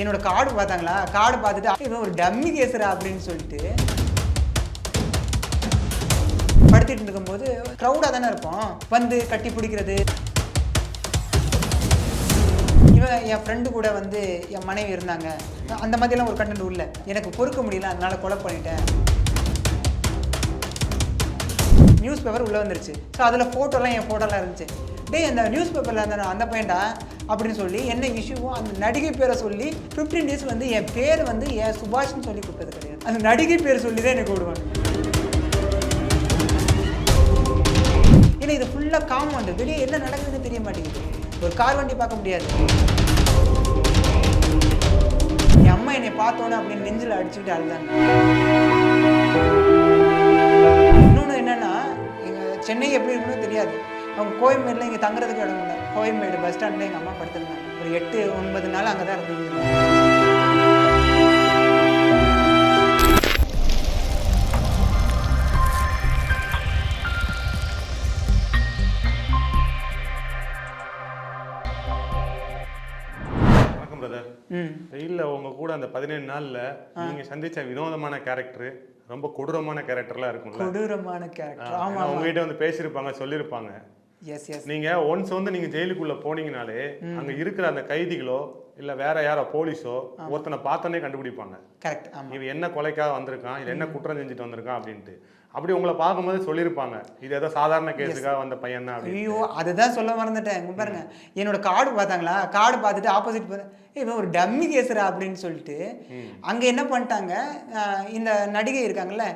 என்னோட கார்டு பார்த்தாங்களா? கார்டு பார்த்துட்டு இவன் ஒரு டம்மி கேசுரா அப்படின்னு சொல்லிட்டு படுத்துட்டு இருக்கும்போது க்ரௌடாக தானே இருப்போம். வந்து கட்டி பிடிக்கிறது. இவன் என் ஃப்ரெண்டு கூட வந்து என் மனைவி இருந்தாங்க. அந்த மாதிரிலாம் ஒரு கண்டென்ட் உள்ள. எனக்கு பொறுக்க முடியல அதனால கொலை பண்ணிட்டேன். நியூஸ் பேப்பர் உள்ளே வந்துருச்சு. ஸோ அதில் ஃபோட்டோலாம் என் ஃபோட்டோலாம் இருந்துச்சு. டேய் அந்த நியூஸ் பேப்பரில் அந்த அந்த பையன்டா அப்படின்னு சொல்லி என்ன இஷ்யூவோ அந்த நடிகை பேரை சொல்லி ஃபிஃப்டீன் டேஸ் வந்து என் பேர் வந்து என் சுபாஷ்னு சொல்லி கூப்பிட்டது கிடையாது. அந்த நடிகை பேர் சொல்லி தான் எனக்கு விடுவாங்க ஏன்னா இது ஃபுல்லாக காம்பவுண்டு வெளியே என்ன நடக்குதுன்னு தெரிய மாட்டேங்குது. ஒரு கார் வண்டி பார்க்க முடியாது. என் அம்மா என்னை பார்த்தோன்னே அப்படின்னு நெஞ்சில் அடிச்சுக்கிட்டு அழுதாங்க. இன்னொன்று என்னென்னா எங்கள் சென்னை எப்படி இருக்குன்னு தெரியாது. அவங்க கோயம்பேடில் இங்கே தங்குறதுக்கு இடம் இல்லை. கோயம்பேடு பஸ் ஸ்டாண்டில் எங்கள் அம்மா படுத்திருந்தாங்க. ஒரு எட்டு ஒன்பது நாள் அங்கே தான் ம். வெயில்ல உங்க கூட அந்த பதினேழு நாள்ல நீங்க சந்திச்ச வினோதமான கேரக்டர் ரொம்ப கொடூரமான கேரக்டர்லாம் இருக்கும்ல. கொடூரமான கேரக்டர் ஆமாம் உங்ககிட்ட வந்து பேசியிருப்பாங்க சொல்லியிருப்பாங்க. எஸ் எஸ் நீங்க ஒன்ஸ் வந்து நீங்க ஜெயிலுக்குள்ள போனீங்கனாலே அங்க இருக்கிற அந்த கைதிகளோ இல்ல வேற யாரோ போலீஸோ ஒருத்தனை பார்த்தோன்னே கண்டுபிடிப்பாங்க. கரெக்ட் இவன் என்ன கொலைக்காக வந்திருக்கான் இல்ல என்ன குற்றம் செஞ்சுட்டு வந்திருக்கான் அப்படின்ட்டு. அப்படி உங்களை பார்க்கும்போது சொல்லியிருப்பாங்க இது ஏதோ சாதாரண கேஸுக்காக வந்த பையன் தான் ஐயோ அதுதான் சொல்ல மறந்துட்டேன். பாருங்க. என்னோட கார்டு பார்த்தாங்களா? கார்டு பார்த்துட்டு ஆப்போசிட் இவன் ஒரு டம்மி கேசுரா அப்படின்னு சொல்லிட்டு அங்கே என்ன பண்ணிட்டாங்க இந்த நடிகை இருக்காங்கல்ல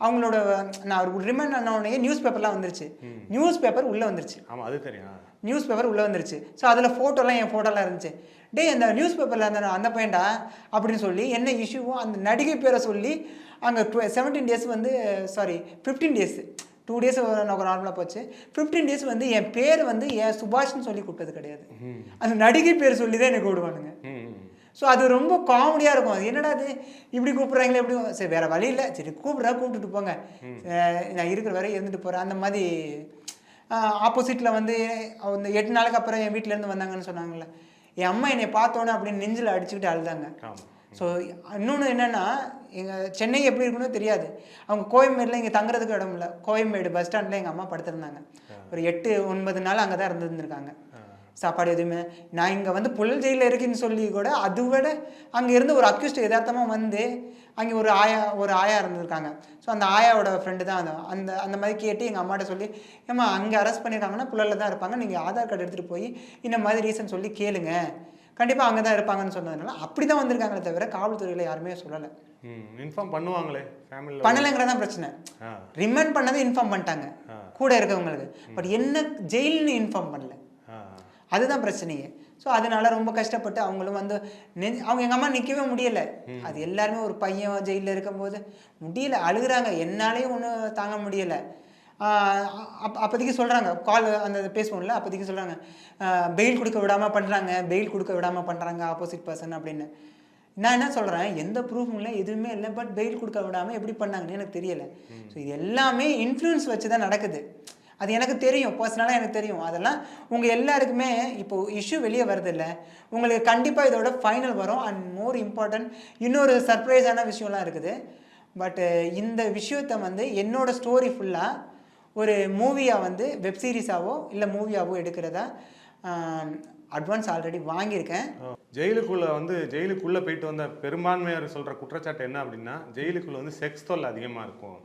அவங்களோட நான் ஒரு ரிமைண்ட் ஆன உடனே நியூஸ் பேப்பர்லாம் வந்துருச்சு. நியூஸ் பேப்பர் உள்ளே வந்துருச்சு. ஆமா அது தெரியும் நியூஸ் பேப்பர் உள்ளே வந்துருச்சு. ஸோ அதில் ஃபோட்டோலாம் என் ஃபோட்டோலாம் இருந்துச்சு. டேய் அந்த நியூஸ் பேப்பரில் அந்த அந்த பையன்டா? அப்படின்னு சொல்லி என்ன இஷ்யூவோ அந்த நடிகை பேரை சொல்லி அங்கே செவன்டீன் டேஸ் வந்து sorry fifteen days two days நார்மலாக போச்சு. ஃபிஃப்டீன் டேஸ் வந்து என் பேர் வந்து என் சுபாஷ்னு சொல்லி கூப்பிட்டது கிடையாது. அந்த நடிகை பேர் சொல்லி தான் எனக்கு ம். ஸோ அது ரொம்ப காமெடியாக இருக்கும். அது என்னடா அது இப்படி கூப்பிட்றாங்களே எப்படி சரி வேறு வழி இல்லை. சரி கூப்பிட்றா கூப்பிட்டுட்டு போங்க. நான் இருக்கிற வரை இருந்துட்டு போகிறேன் அந்த மாதிரி ஆப்போசிட்டில் வந்து அந்த எட்டு நாளுக்கு அப்புறம் என் வீட்டிலேருந்து வந்தாங்கன்னு சொன்னாங்கல்ல. என் அம்மா என்னை பார்த்தோன்னே அப்படின்னு நெஞ்சில் அடிச்சுக்கிட்டு அழுதாங்க. ஸோ இன்னொன்று என்னென்னா எங்கள் சென்னை எப்படி இருக்குன்னு தெரியாது. அவங்க கோயம்பேடில் இங்கே தங்குறதுக்கு இடம் இல்லை. கோயம்பேடு பஸ் ஸ்டாண்டில் எங்கள் அம்மா படுத்திருந்தாங்க. ஒரு எட்டு ஒன்பது நாள் அங்கே தான் இருந்திருந்திருக்காங்க சாப்பாடு எதுவுமே. நான் இங்கே வந்து புழல் ஜெயிலில் இருக்குன்னு சொல்லி கூட அது விட அங்கே இருந்து ஒரு அக்யூஸ்ட் யதார்த்தமாக வந்து அங்கே ஒரு ஆயா ஒரு ஆயா இருந்திருக்காங்க. ஸோ அந்த ஆயாவோட ஃப்ரெண்டு தான் அது. அந்த அந்த மாதிரி கேட்டு எங்கள் அம்மாட்ட சொல்லி ஏம்மா அங்கே அரெஸ்ட் பண்ணியிருக்காங்கன்னா புழலில் தான் இருப்பாங்க. நீங்கள் ஆதார் கார்டு எடுத்துகிட்டு போய் இந்த மாதிரி ரீசன் சொல்லி கேளுங்க. கண்டிப்பாக அங்கே தான் இருப்பாங்கன்னு சொன்னதுனால அப்படி தான் வந்திருக்காங்களே தவிர காவல்துறையில் யாருமே சொல்லலை. இன்ஃபார்ம் பண்ணுவாங்களே ஃபேமிலியில் பண்ணலைங்கிறதான் பிரச்சனை. ரிமைண்ட் பண்ணதை இன்ஃபார்ம் பண்ணிட்டாங்க. கூட இருக்கவங்களுக்கு. பட் என்ன ஜெயில்னு இன்ஃபார்ம் பண்ணல. அதுதான் பிரச்சனையே. ஸோ அதனால ரொம்ப கஷ்டப்பட்டு அவங்களும் வந்து நெ- அவங்க எங்கள் அம்மா நிற்கவே முடியல. அது எல்லாருமே ஒரு பையன் ஜெயிலில் இருக்கும்போது முடியல அழுகுறாங்க. என்னாலேயும் ஒன்றும் தாங்க முடியலை. அப் அப்போதைக்கு சொல்கிறாங்க கால் அந்த பேசுவோம்ல அப்போதைக்கு சொல்கிறாங்க பெயில் கொடுக்க விடாமல் பண்ணுறாங்க பெயில் கொடுக்க விடாமல் பண்ணுறாங்க ஆப்போசிட் பர்சன் அப்படின்னு. நான் என்ன சொல்கிறேன் எந்த ப்ரூஃபும் இல்லை எதுவுமே இல்லை. பட் பெயில் கொடுக்க விடாமல் எப்படி பண்ணாங்கன்னு எனக்கு தெரியலை. ஸோ இது எல்லாமே இன்ஃப்ளூயன்ஸ் வச்சு தான் நடக்குது. அது எனக்கு தெரியும் பர்சனலாக எனக்கு தெரியும். அதெல்லாம் உங்கள் எல்லாருக்குமே இப்போது இஷ்யூ வெளியே வரதில்லை. உங்களுக்கு கண்டிப்பாக இதோட ஃபைனல் வரும். அண்ட் மோர் இம்பார்ட்டன்ட் இன்னொரு சர்ப்ரைஸான விஷயம்லாம் இருக்குது. பட்டு இந்த விஷயத்தை வந்து என்னோடய ஸ்டோரி ஃபுல்லாக ஒரு மூவியாக வந்து வெப் சீரிஸாவோ இல்லை மூவியாவோ எடுக்கிறதா அட்வான்ஸ் ஆல்ரெடி வாங்கியிருக்கேன். ஜெயிலுக்குள்ளே வந்து ஜெயிலுக்குள்ளே போயிட்டு வந்த பெரும்பான்மையார் சொல்கிற குற்றச்சாட்டு என்ன அப்படின்னா ஜெயிலுக்குள்ளே வந்து செக்ஸ் தொல்லை அதிகமாக இருக்கும்.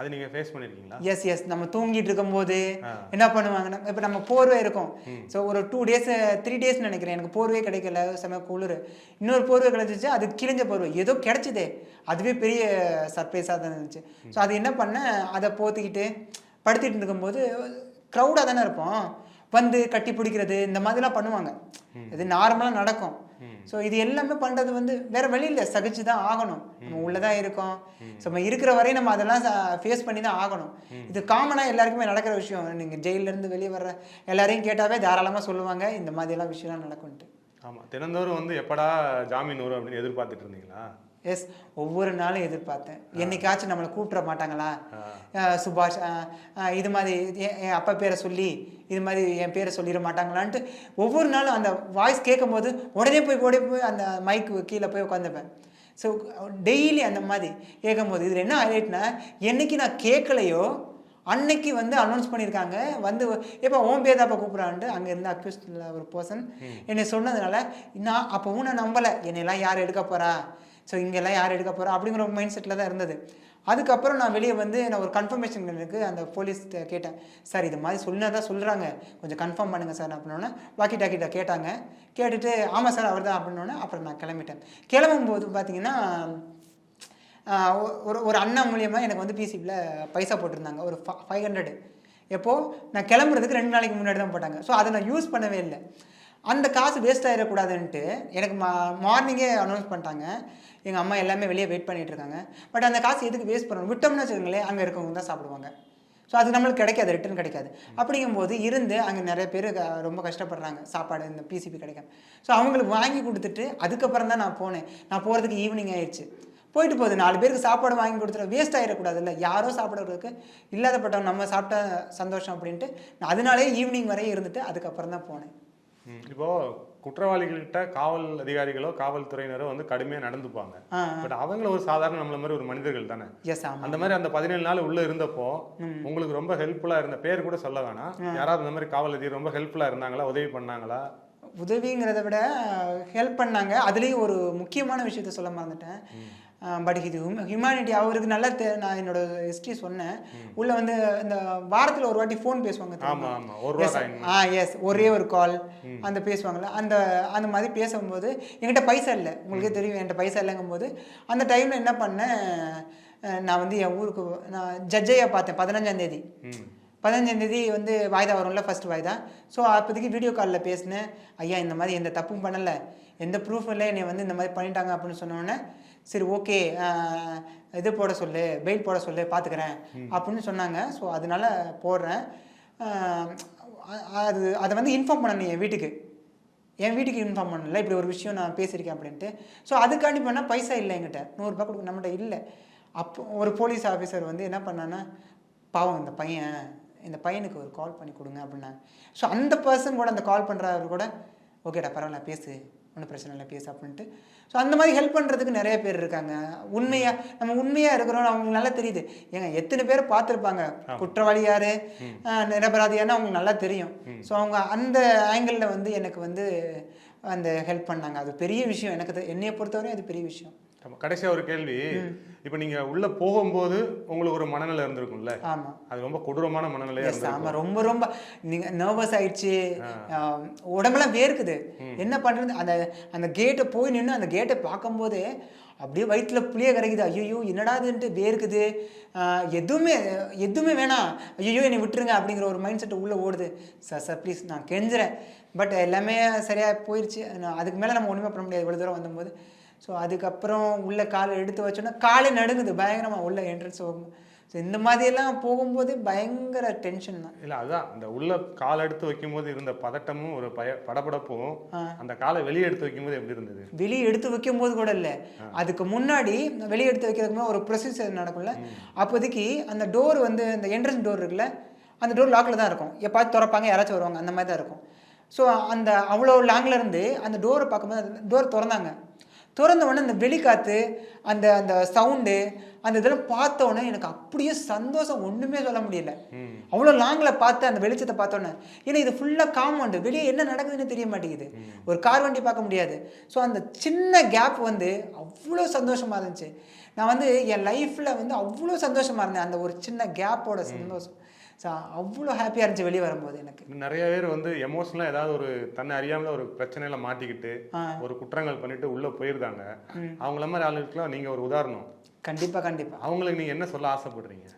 அது நீங்க ஃபேஸ் பண்ணிருக்கீங்களா? எஸ் எஸ் நம்ம தூங்கிட்டு இருக்கும்போது. என்ன பண்ணுவாங்கன்னா இப்போ நம்ம போர்வை இருக்கும். ஸோ ஒரு டூ டேஸ் த்ரீ டேஸ் நினைக்கிறேன். எனக்கு போர்வே கிடைக்கல செம குளிர். இன்னொரு போர்வை கிடைச்சிச்சு அது கிழிஞ்ச போர்வை. ஏதோ கிடைச்சிதே. அதுவே பெரிய சர்ப்ரைஸாக தான் இருந்துச்சு. ஸோ அது என்ன பண்ணேன் அதை போத்திக்கிட்டு படுத்திட்டு இருக்கும்போது க்ரௌடாக தானே இருப்போம். வந்து கட்டி பிடிக்கிறது இந்த மாதிரிலாம் பண்ணுவாங்க. இது நார்மலாக நடக்கும். ஸோ இது எல்லாமே பண்ணுறது வந்து வேற வழி இல்லை. சகிச்சு தான் ஆகணும். நம்ம உள்ளே தான் இருக்கோம். ஸோ நம்ம இருக்கிற வரையும் நம்ம அதெல்லாம் ஃபேஸ் பண்ணி தான் ஆகணும். இது காமனாக எல்லாருக்குமே நடக்கிற விஷயம். நீங்கள் ஜெயிலேருந்து வெளியே வர்ற எல்லாரையும் கேட்டாவே தாராளமாக சொல்லுவாங்க. இந்த மாதிரிலாம் விஷயம்லாம் நடக்கும்ன்ட்டு. ஆமா. தினந்தோறும் வந்து எப்படா ஜாமீன் வரும் அப்படின்னு எதிர்பார்த்துட்டு இருந்தீங்களா? எஸ் ஒவ்வொரு நாளும் எதிர்பார்த்தேன். என்னைக்காச்சும் நம்மளை கூப்பிட மாட்டாங்களா? சுபாஷ் இது மாதிரி என் என் அப்பா பேரை சொல்லி இது மாதிரி என் பேரை சொல்லிட மாட்டாங்களான்ட்டு ஒவ்வொரு நாளும் அந்த வாய்ஸ் கேட்கும்போது உடனே போய் ஓடி போய் அந்த மைக்கு கீழே போய் உட்காந்துப்பேன் ஸோ டெய்லி அந்த மாதிரி கேட்கும்போது இதில் என்ன ஹைலைட்னா என்னைக்கு நான் கேட்கலையோ அன்னைக்கு வந்து அனௌன்ஸ் பண்ணியிருக்காங்க. வந்து எப்போ ஓம் பேதாப்பா கூப்பிட்றான்ட்டு அங்கே இருந்த அக்யூஸ்டில் ஒரு பர்சன் என்னை சொன்னதுனால நான் அப்போவும் நான் நம்பலை. என்னையெல்லாம் யார் எடுக்க போகிறா ஸோ இங்கெல்லாம் யார் எடுக்க போகிறா அப்படிங்கிற ஒரு மைண்ட் செட்டில் தான் இருந்தது. அதுக்கப்புறம் நான் வெளியே வந்து நான் ஒரு கன்ஃபர்மேஷன் எனக்கு அந்த போலீஸ் கேட்டேன். சார் இது மாதிரி சொன்னா தான் சொல்கிறாங்க கொஞ்சம் கன்ஃபார்ம் பண்ணுங்கள் சார் அப்படின்னோடனே வாக்கி டாக்கிட்ட கேட்டாங்க. கேட்டுட்டு ஆமாம் சார் அவர் தான் அப்படின்னோடனே அப்புறம் நான் கிளம்பிட்டேன். கிளம்பும்போது பார்த்தீங்கன்னா ஒரு ஒரு அண்ணா மூலியமாக எனக்கு வந்து பிசிபியில் பைசா போட்டிருந்தாங்க. ஒரு ஃபைவ் ஹண்ட்ரடு எப்போது நான் கிளம்புறதுக்கு ரெண்டு நாளைக்கு முன்னாடி தான் போட்டாங்க. ஸோ அதை நான் யூஸ் பண்ணவே இல்லை. அந்த காசு வேஸ்ட் ஆகிடக்கூடாதுன்ட்டு எனக்கு மா மார்னிங்கே அனௌன்ஸ் பண்ணிட்டாங்க. எங்கள் அம்மா எல்லாமே வெளியே வெயிட் பண்ணிகிட்டு இருக்காங்க. பட் அந்த காசு எதுக்கு வேஸ்ட் பண்ணணும்? விட்டோம்னு வச்சுக்கோங்களேன் அங்கே இருக்கவங்க தான் சாப்பிடுவாங்க. ஸோ அது நம்மளுக்கு கிடைக்காது ரிட்டர்ன் கிடைக்காது. அப்படிங்கும்போது இருந்து அங்கே நிறைய பேர் ரொம்ப கஷ்டப்படுறாங்க. சாப்பாடு இந்த பிசிபி கிடைக்காம. ஸோ அவங்களுக்கு வாங்கி கொடுத்துட்டு அதுக்கப்புறம் தான் நான் போனேன். நான் போகிறதுக்கு ஈவினிங் ஆயிடுச்சு. போயிட்டு போகுது. நாலு பேருக்கு சாப்பாடு வாங்கி கொடுத்துட வேஸ்ட் ஆகிடக்கூடாதுல்ல யாரோ சாப்பிட்றதுக்கு இல்லாதப்பட்டவங்க நம்ம சாப்பிட்டா சந்தோஷம் அப்படின்ட்டு நான் அதனாலே ஈவினிங் வரையும் இருந்துட்டு அதுக்கப்புறம் தான் போனேன். இப்போ குற்றவாளிகள்கிட்ட காவல் அதிகாரிகளோ காவல்துறையினரோ வந்து கடுமையா நடந்துப்பாங்க. பட் அவங்கள ஒரு சாதாரண நம்மள மாதிரி ஒரு மனிதர்கள் தானே? அந்த மாதிரி அந்த பதினேழு நாள் உள்ள இருந்தப்போ உங்களுக்கு ரொம்ப ஹெல்ப்ஃபுல்லா இருந்த பேர் கூட சொல்ல வேணாம். யாராவது அந்த மாதிரி காவல் அதிகாரி ரொம்ப ஹெல்ப்ஃபுல்லா இருந்தாங்களா உதவி பண்ணாங்களா? உதவிங்கிறத விட ஹெல்ப் பண்ணாங்க. அதுலேயும் ஒரு முக்கியமான விஷயத்த சொல்ல மறந்துட்டேன். பட் இது ஹியூமனிட்டி அவருக்கு நல்லா தெ- நான் என்னோட ஹிஸ்ட்ரி சொன்னேன். உள்ள வந்து இந்த வாரத்தில் ஒரு வாட்டி ஃபோன் பேசுவாங்க ஆ எஸ் ஒரே ஒரு கால் அந்த பேசுவாங்கல்ல. அந்த அந்த மாதிரி பேசும்போது என்கிட்ட பைசா இல்லை. உங்களுக்கே தெரியும் என்கிட்ட பைசா இல்லைங்கும் போது அந்த டைமில் என்ன பண்ணேன் நான் வந்து என் ஊருக்கு நான் ஜட்ஜையா பார்த்தேன் பதினஞ்சாம் தேதி. ம். பதினஞ்சாம் தேதி வந்து வாய்தா வரும்ல ஃபர்ஸ்ட் வாய்தா. ஸோ அப்போதைக்கு வீடியோ காலில் பேசினேன். ஐயா இந்த மாதிரி எந்த தப்பும் பண்ணலை. எந்த ப்ரூஃப் இல்லை என்னை வந்து இந்த மாதிரி பண்ணிட்டாங்க அப்படின்னு சொன்னோடனே சரி ஓகே இது போட சொல்லு பெயில் போட சொல்லு பார்த்துக்கிறேன் அப்படின்னு சொன்னாங்க. ஸோ அதனால போடுறேன். அது அதை வந்து இன்ஃபார்ம் பண்ணணும் என் வீட்டுக்கு. என் வீட்டுக்கு இன்ஃபார்ம் பண்ணல இப்படி ஒரு விஷயம் நான் பேசியிருக்கேன் அப்படின்ட்டு. ஸோ அதுக்காண்டி பண்ணால் பைசா இல்லை என்கிட்ட. நூறுரூபா கொடுக்க நம்மகிட்ட இல்லை. அப்போ ஒரு போலீஸ் ஆஃபீஸர் வந்து என்ன பண்ணான்னா பாவம் இந்த பையன் இந்த பையனுக்கு ஒரு கால் பண்ணி கொடுங்க அப்படின்னாங்க. ஸோ அந்த பர்சன் கூட அந்த கால் பண்ணுறவர் கூட ஓகேடா பரவாயில்ல பேசு. ஒன்றும் பிரச்சனை இல்லை பேசு அப்படின்ட்டு ஸோ அந்த மாதிரி ஹெல்ப் பண்ணுறதுக்கு நிறைய பேர் இருக்காங்க. உண்மையாக நம்ம உண்மையாக இருக்கிறோம் அவங்களுக்கு நல்லா தெரியுது. ஏங்க எத்தனை பேர் பார்த்துருப்பாங்க? குற்றவாளி யாரு? ஆஹ் நிரபராதி யாருன்னு அவங்களுக்கு நல்லா தெரியும். ஸோ அவங்க அந்த ஆங்கிளில் வந்து எனக்கு வந்து அந்த ஹெல்ப் பண்ணாங்க. அது பெரிய விஷயம். எனக்கு என்னைய பொறுத்தவரையும் அது பெரிய விஷயம். ஆமா. கடைசியா ஒரு கேள்வி. இப்போ நீங்க உள்ள போகும்போது உங்களுக்கு ஒரு மனநிலை இருந்திருக்கும்ல? ஆமாம் அது ரொம்ப கொடூரமான மனநிலையா எஸ் இருந்திருக்கும். ஆமாம் ரொம்ப ரொம்ப. நீங்கள் நர்வஸ் ஆயிடுச்சு. உடம்பெல்லாம் வேர்க்குது. என்ன பண்ணுறது அந்த அந்த கேட்டை போய் நின்று அந்த கேட்டை பார்க்கும்போதே அப்படியே வயிற்றுல புளிய கரைக்குது. ஐயோ என்னடா இதுன்ட்டு வேர்க்குது? எதுவுமே எதுவுமே வேணாம். ஐயோ என்னை விட்டுருங்க அப்படிங்கிற ஒரு மைண்ட் செட் உள்ளே ஓடுது. சார் சார் ப்ளீஸ் நான் கெஞ்சுறேன். பட் எல்லாமே சரியாக போயிடுச்சு அதுக்கு மேலே நம்ம ஒன்றுமே பண்ண முடியாது. இவ்வளோ தூரம் வந்தபோது. ஸோ அதுக்கப்புறம் உள்ள காலை எடுத்து வச்சோன்னா காலே நடுங்குது பயங்கரமாக உள்ள என்ட்ரன்ஸ் போகும் ஸோ இந்த மாதிரியெல்லாம் போகும்போது பயங்கர டென்ஷன் தான். இல்ல அதான். அந்த உள்ள கால் எடுத்து வைக்கும்போது இருந்த பதட்டமும் ஒரு பய படபடப்பும் அந்த காலை வெளியே எடுத்து வைக்கும்போது எப்படி இருந்தது? வெளியே எடுத்து வைக்கும்போது கூட இல்லை. அதுக்கு முன்னாடி வெளியே எடுத்து வைக்கிறதுக்கு ஒரு ப்ரொசீஜர் நடக்கும்ல. அப்போதைக்கு அந்த டோர் வந்து அந்த என்ட்ரன்ஸ் டோர் இருக்குல்ல அந்த டோர் லாக்கில் தான் இருக்கும். எப்பாச்சும் திறப்பாங்க யாராச்சும் வருவாங்க அந்த மாதிரி தான் இருக்கும். ஸோ அந்த அவ்வளோ லாங்கில் இருந்து அந்த டோரை பார்க்கும்போது அந்த டோர் திறந்தாங்க. திறந்த உடனே அந்த வெளிக்காத்து அந்த அந்த சவுண்டு அந்த இதெல்லாம் பார்த்த உடனே எனக்கு அப்படியே சந்தோஷம். ஒன்றுமே சொல்ல முடியல. அவ்வளோ லாங்கில் பார்த்து அந்த வெளிச்சத்தை பார்த்தோன்னே ஏன்னா இது ஃபுல்லாக காம்பவுண்டு வெளியே என்ன நடக்குதுன்னு தெரிய மாட்டேங்குது. ஒரு கார் வண்டி பார்க்க முடியாது. ஸோ அந்த சின்ன கேப் வந்து அவ்வளோ சந்தோஷமாக இருந்துச்சு. நான் வந்து என் லைஃப்பில் வந்து அவ்வளோ சந்தோஷமாக இருந்தேன். அந்த ஒரு சின்ன கேப்போட சந்தோஷம். ஸோ அவ்வளோ ஹாப்பியாக இருந்துச்சு வெளியே வரும்போது எனக்கு. நிறைய பேர் வந்து எமோஷனலா ஏதாவது ஒரு தன்னை அறியாமல ஒரு பிரச்சனையில மாட்டிக்கிட்டு. ஒரு குற்றங்கள் பண்ணிட்டு உள்ள போயிருந்தாங்க அவங்கள மாதிரி ஆளுகளுக்குலாம் நீங்க ஒரு உதாரணம். கண்டிப்பாக கண்டிப்பாக அவங்களுக்கு நீங்க என்ன சொல்ல ஆசைப்படுறீங்க?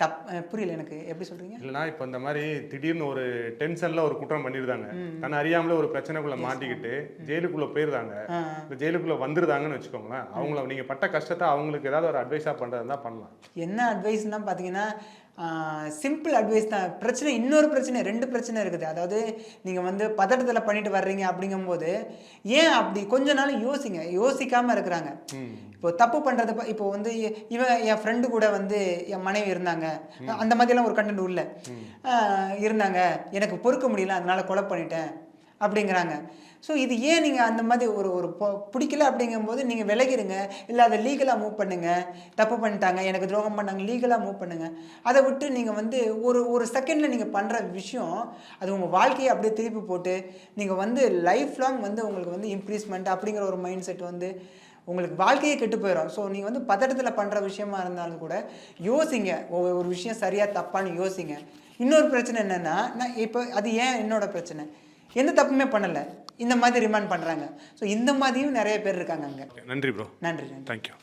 தப் புரியல எனக்கு. எப்படி சொல்கிறீங்க இல்லைன்னா இப்போ இந்த மாதிரி திடீர்னு ஒரு டென்ஷன்ல ஒரு குற்றம் பண்ணிருந்தாங்க. தன்னை அறியாமலே ஒரு பிரச்சனைக்குள்ள மாட்டிக்கிட்டு ஜெயிலுக்குள்ள போயிருந்தாங்க. இந்த ஜெயிலுக்குள்ள வந்துருதாங்கன்னு வச்சுக்கோங்களேன் அவங்கள நீங்க பட்ட கஷ்டத்தை அவங்களுக்கு ஏதாவது ஒரு அட்வைஸா பண்றதா பண்ணலாம். என்ன அட்வைஸ்னால் பார்த்தீங்கன்னா சிம்பிள் அட்வைஸ் தான். பிரச்சனை இன்னொரு பிரச்சனை ரெண்டு பிரச்சனை இருக்குது. அதாவது நீங்கள் வந்து பதட்டத்தில் பண்ணிட்டு வர்றீங்க அப்படிங்கும்போது ஏன் அப்படி? கொஞ்ச நாள் யோசிங்க. யோசிக்காமல் இருக்கிறாங்க. இப்போ தப்பு பண்ணுறது இப்போ வந்து இவன் என் ஃப்ரெண்டு கூட வந்து என் மனைவி இருந்தாங்க. அந்த மாதிரிலாம் ஒரு கண்டென்ட் உள்ள இருந்தாங்க. எனக்கு பொறுக்க முடியல. அதனால கொலை பண்ணிட்டேன். அப்படிங்கிறாங்க. ஸோ இது ஏன் நீங்கள் அந்த மாதிரி ஒரு ஒரு பிடிக்கல அப்படிங்கும்போது நீங்கள் விலகிடுங்க இல்லை அதை லீகலாக மூவ் பண்ணுங்கள் தப்பு பண்ணிட்டாங்க. எனக்கு துரோகம் பண்ணாங்க. லீகலாக மூவ் பண்ணுங்க. அதை விட்டு நீங்கள் வந்து ஒரு ஒரு செகண்டில் நீங்கள் பண்ணுற விஷயம் அது உங்கள் வாழ்க்கையை அப்படியே திருப்பி போட்டு நீங்கள் வந்து லைஃப் லாங் வந்து உங்களுக்கு வந்து இம்ப்ரீஸ்மெண்ட் அப்படிங்கிற ஒரு மைண்ட் செட் வந்து உங்களுக்கு வாழ்க்கையே கெட்டு போயிடும் ஸோ நீங்கள் வந்து பதட்டத்தில் பண்ணுற விஷயமா இருந்தாலும் கூட யோசிங்க. ஒவ்வொரு ஒரு விஷயம் சரியாக தப்பான்னு யோசிங்க. இன்னொரு பிரச்சனை என்னென்னா நான் இப்போ அது ஏன் என்னோடய பிரச்சனை? எந்த தப்புமே பண்ணலை. இந்த மாதிரி ரிமாண்ட் பண்ணுறாங்க ஸோ இந்த மாதிரியும் நிறைய பேர் இருக்காங்க அங்கே. நன்றி ப்ரோ நன்றி நன்றி. தேங்க்யூ